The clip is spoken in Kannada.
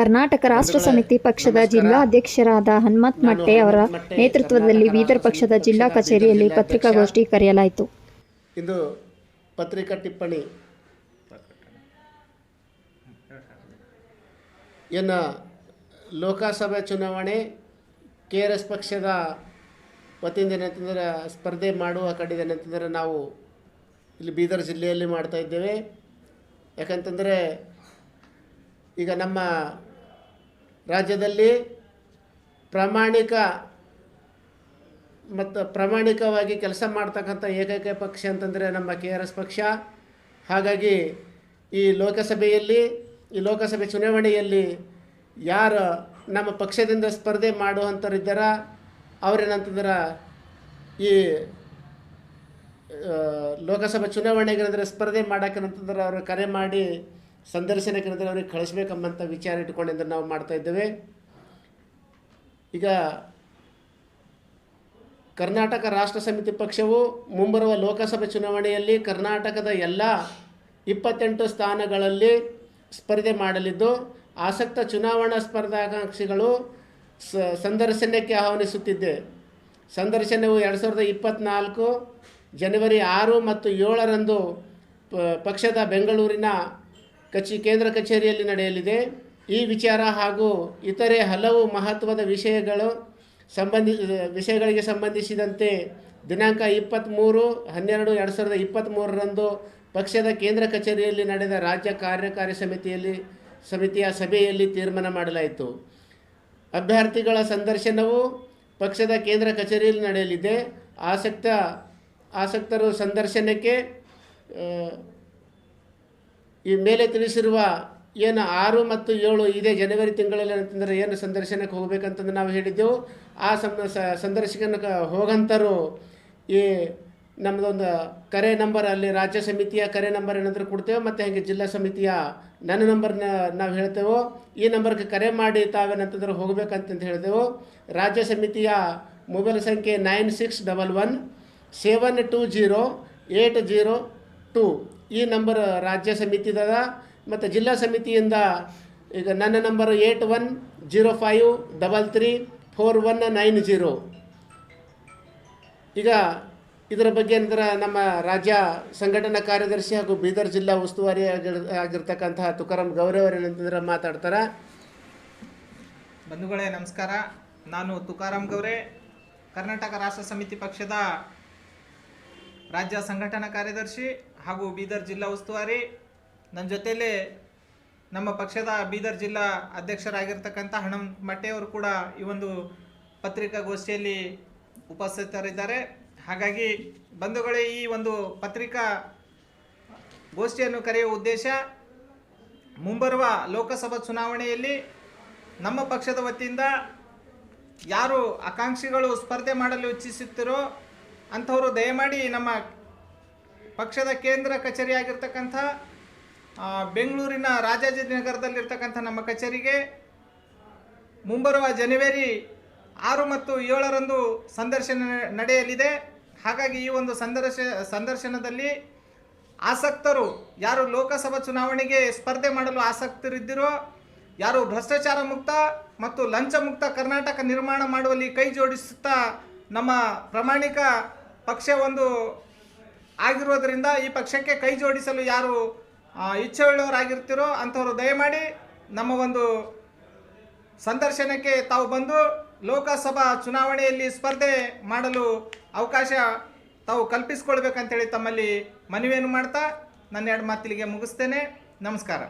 ಕರ್ನಾಟಕ ರಾಷ್ಟ್ರ ಸಮಿತಿ ಪಕ್ಷದ ಜಿಲ್ಲಾ ಅಧ್ಯಕ್ಷರಾದ ಹನುಮಂತ್ ಮಟ್ಟೆ ಅವರ ನೇತೃತ್ವದಲ್ಲಿ ಬೀದರ್ ಪಕ್ಷದ ಜಿಲ್ಲಾ ಕಚೇರಿಯಲ್ಲಿ ಪತ್ರಿಕಾಗೋಷ್ಠಿ ಕರೆಯಲಾಯಿತು. ಇಂದು ಪತ್ರಿಕಾ ಟಿಪ್ಪಣಿ. ಏನು ಲೋಕಸಭೆ ಚುನಾವಣೆ ಕೆ ಆರ್ ಎಸ್ ಪಕ್ಷದ ವತಿಯಿಂದ ಏನಂತಂದರೆ ಸ್ಪರ್ಧೆ ಮಾಡುವ ಕಡೆದು ಏನಂತಂದರೆ ನಾವು ಇಲ್ಲಿ ಬೀದರ್ ಜಿಲ್ಲೆಯಲ್ಲಿ ಮಾಡ್ತಾ ಇದ್ದೇವೆ. ಯಾಕಂತಂದರೆ ಈಗ ನಮ್ಮ ರಾಜ್ಯದಲ್ಲಿ ಪ್ರಾಮಾಣಿಕ ಮತ್ತು ಪ್ರಾಮಾಣಿಕವಾಗಿ ಕೆಲಸ ಮಾಡ್ತಕ್ಕಂಥ ಏಕೈಕ ಪಕ್ಷ ಅಂತಂದರೆ ನಮ್ಮ ಕೆ ಆರ್ ಎಸ್ ಪಕ್ಷ. ಹಾಗಾಗಿ ಈ ಲೋಕಸಭೆಯಲ್ಲಿ, ಈ ಲೋಕಸಭೆ ಚುನಾವಣೆಯಲ್ಲಿ ಯಾರು ನಮ್ಮ ಪಕ್ಷದಿಂದ ಸ್ಪರ್ಧೆ ಮಾಡುವಂಥವ್ರಿದ್ದಾರ ಅವ್ರೇನಂತಂದ್ರೆ ಈ ಲೋಕಸಭೆ ಚುನಾವಣೆಗೆ ಸ್ಪರ್ಧೆ ಮಾಡೋಕ್ಕಂತಂದ್ರೆ ಅವರು ಕರೆ ಮಾಡಿ ಸಂದರ್ಶನಕ್ಕೆ ಕೇಂದ್ರದಲ್ಲಿ ಅವ್ರಿಗೆ ಕಳಿಸ್ಬೇಕಂಬಂಥ ವಿಚಾರ ಇಟ್ಕೊಂಡಿದ್ದು ನಾವು ಮಾಡ್ತಾ ಇದ್ದೇವೆ. ಈಗ ಕರ್ನಾಟಕ ರಾಷ್ಟ್ರ ಸಮಿತಿ ಪಕ್ಷವು ಮುಂಬರುವ ಲೋಕಸಭೆ ಚುನಾವಣೆಯಲ್ಲಿ ಕರ್ನಾಟಕದ ಎಲ್ಲ ಇಪ್ಪತ್ತೆಂಟು ಸ್ಥಾನಗಳಲ್ಲಿ ಸ್ಪರ್ಧೆ ಮಾಡಲಿದ್ದು, ಆಸಕ್ತ ಚುನಾವಣಾ ಸ್ಪರ್ಧಾಕಾಂಕ್ಷಿಗಳು ಸಂದರ್ಶನಕ್ಕೆ ಆಹ್ವಾನಿಸುತ್ತಿದ್ದೆ. ಸಂದರ್ಶನವು ಎರಡು ಸಾವಿರದ ಇಪ್ಪತ್ತ್ನಾಲ್ಕು ಜನವರಿ ಆರು ಮತ್ತು ಏಳರಂದು ಪಕ್ಷದ ಬೆಂಗಳೂರಿನ ಕಚಿ ಕೇಂದ್ರ ಕಚೇರಿಯಲ್ಲಿ ನಡೆಯಲಿದೆ. ಈ ವಿಚಾರ ಹಾಗೂ ಇತರೆ ಹಲವು ಮಹತ್ವದ ವಿಷಯಗಳು ಸಂಬಂಧಿ, ವಿಷಯಗಳಿಗೆ ಸಂಬಂಧಿಸಿದಂತೆ ದಿನಾಂಕ ಇಪ್ಪತ್ತ್ಮೂರು ಹನ್ನೆರಡು, ಎರಡು ಸಾವಿರದ ಇಪ್ಪತ್ತ್ಮೂರರಂದು ಪಕ್ಷದ ಕೇಂದ್ರ ಕಚೇರಿಯಲ್ಲಿ ನಡೆದ ರಾಜ್ಯ ಕಾರ್ಯಕಾರಿ ಸಮಿತಿಯಲ್ಲಿ, ಸಮಿತಿಯ ಸಭೆಯಲ್ಲಿ ತೀರ್ಮಾನ ಮಾಡಲಾಯಿತು. ಅಭ್ಯರ್ಥಿಗಳ ಸಂದರ್ಶನವು ಪಕ್ಷದ ಕೇಂದ್ರ ಕಚೇರಿಯಲ್ಲಿ ನಡೆಯಲಿದೆ. ಆಸಕ್ತ, ಆಸಕ್ತರು ಸಂದರ್ಶನಕ್ಕೆ ಈ ಮೇಲೆ ತಿಳಿಸಿರುವ ಏನು ಆರು ಮತ್ತು ಏಳು ಇದೇ ಜನವರಿ ತಿಂಗಳಲ್ಲಿ ಅಂತಂದರೆ ಏನು ಸಂದರ್ಶನಕ್ಕೆ ಹೋಗಬೇಕಂತಂದು ನಾವು ಹೇಳಿದ್ದೆವು. ಆ ಸಂದರ್ಶನಕ್ಕೆ ಹೋಗಂತರು ಈ ನಮ್ಮದೊಂದು ಕರೆ ನಂಬರ್ ಅಲ್ಲಿ ರಾಜ್ಯ ಸಮಿತಿಯ ಕರೆ ನಂಬರ್ ಏನಾದರೂ ಕೊಡ್ತೇವೆ ಮತ್ತು ಹಾಗೆ ಜಿಲ್ಲಾ ಸಮಿತಿಯ ನನ್ನ ನಂಬರ್ನ ನಾವು ಹೇಳ್ತೇವೆ. ಈ ನಂಬರ್ಗೆ ಕರೆ ಮಾಡಿ ತಾವೇನಂತಂದ್ರೆ ಹೋಗಬೇಕಂತಂದು ಹೇಳಿದೆವು ರಾಜ್ಯ ಸಮಿತಿಯ ಮೊಬೈಲ್ ಸಂಖ್ಯೆ nine six double one, seven two zero, eight zero two. ಈ ನಂಬರ್ ರಾಜ್ಯ ಸಮಿತಿದದ ಮತ್ತು ಜಿಲ್ಲಾ ಸಮಿತಿಯಿಂದ ಈಗ ನನ್ನ number eight one zero five double three four one nine zero. ಈಗ ಇದರ ಬಗ್ಗೆ ಅಂದ್ರೆ ನಮ್ಮ ರಾಜ್ಯ ಸಂಘಟನಾ ಕಾರ್ಯದರ್ಶಿ ಹಾಗೂ ಬೀದರ್ ಜಿಲ್ಲಾ ಉಸ್ತುವಾರಿ ಆಗಿರ್- ಆಗಿರ್ತಕ್ಕಂತಹ ತುಕಾರಾಮ್ ಗೌರವರೇನಂತಂದ್ರೆ ಮಾತಾಡ್ತಾರೆ. ಬಂಧುಗಳೇ ನಮಸ್ಕಾರ. ನಾನು ತುಕಾರಾಮ್ ಗೌರೆ, ಕರ್ನಾಟಕ ರಾಷ್ಟ್ರ ಸಮಿತಿ ಪಕ್ಷದ ರಾಜ್ಯ ಸಂಘಟನಾ ಕಾರ್ಯದರ್ಶಿ ಹಾಗೂ ಬೀದರ್ ಜಿಲ್ಲಾ ಉಸ್ತುವಾರಿ. ನನ್ನ ಜೊತೆಯಲ್ಲಿ ನಮ್ಮ ಪಕ್ಷದ ಬೀದರ್ ಜಿಲ್ಲಾ ಅಧ್ಯಕ್ಷರಾಗಿರ್ತಕ್ಕಂಥ ಹಣಂ ಮಟ್ಟೆಯವರು ಕೂಡ ಈ ಒಂದು ಪತ್ರಿಕಾಗೋಷ್ಠಿಯಲ್ಲಿ ಉಪಸ್ಥಿತರಿದ್ದಾರೆ. ಹಾಗಾಗಿ ಬಂಧುಗಳೇ, ಈ ಒಂದು ಪತ್ರಿಕಾ ಗೋಷ್ಠಿಯನ್ನು ಕರೆಯುವ ಉದ್ದೇಶ ಮುಂಬರುವ ಲೋಕಸಭಾ ಚುನಾವಣೆಯಲ್ಲಿ ನಮ್ಮ ಪಕ್ಷದ ವತಿಯಿಂದ ಯಾರು ಆಕಾಂಕ್ಷಿಗಳು ಸ್ಪರ್ಧೆ ಮಾಡಲು ಇಚ್ಛಿಸುತ್ತಿರೋ ಅಂಥವರು ದಯಮಾಡಿ ನಮ್ಮ ಪಕ್ಷದ ಕೇಂದ್ರ ಕಚೇರಿ ಆಗಿರ್ತಕ್ಕಂಥ ಬೆಂಗಳೂರಿನ ರಾಜಾಜಿನಗರದಲ್ಲಿರ್ತಕ್ಕಂಥ ನಮ್ಮ ಕಚೇರಿಗೆ ಮುಂಬರುವ ಜನವರಿ ಆರು ಮತ್ತು ಏಳರಂದು ಸಂದರ್ಶನ ನಡೆಯಲಿದೆ. ಹಾಗಾಗಿ ಈ ಒಂದು ಸಂದರ್ಶ, ಸಂದರ್ಶನದಲ್ಲಿ ಆಸಕ್ತರು ಯಾರು ಲೋಕಸಭಾ ಚುನಾವಣೆಗೆ ಸ್ಪರ್ಧೆ ಮಾಡಲು ಆಸಕ್ತರಿದ್ದಿರೋ, ಯಾರು ಭ್ರಷ್ಟಾಚಾರ ಮುಕ್ತ ಮತ್ತು ಲಂಚ ಮುಕ್ತ ಕರ್ನಾಟಕ ನಿರ್ಮಾಣ ಮಾಡುವಲ್ಲಿ ಕೈ ಜೋಡಿಸುತ್ತಾ ನಮ್ಮ ಪ್ರಾಮಾಣಿಕ ಪಕ್ಷ ಒಂದು ಆಗಿರೋದ್ರಿಂದ ಈ ಪಕ್ಷಕ್ಕೆ ಕೈ ಜೋಡಿಸಲು ಯಾರು ಇಚ್ಛೆ ಇಚ್ಛೆಯುಳ್ಳವರಾಗಿರ್ತೀರೋ ಅಂಥವರು ದಯಮಾಡಿ ನಮ್ಮ ಒಂದು ಸಂದರ್ಶನಕ್ಕೆ ತಾವು ಬಂದು ಲೋಕಸಭಾ ಚುನಾವಣೆಯಲ್ಲಿ ಸ್ಪರ್ಧೆ ಮಾಡಲು ಅವಕಾಶ ತಾವು ಕಲ್ಪಿಸ್ಕೊಳ್ಬೇಕಂತೇಳಿ ತಮ್ಮಲ್ಲಿ ಮನವಿಯನ್ನು ಮಾಡ್ತಾ ನನ್ನ ಎರಡು ಮಾತಿಲಿಗೆ ಮುಗಿಸ್ತೇನೆ. ನಮಸ್ಕಾರ.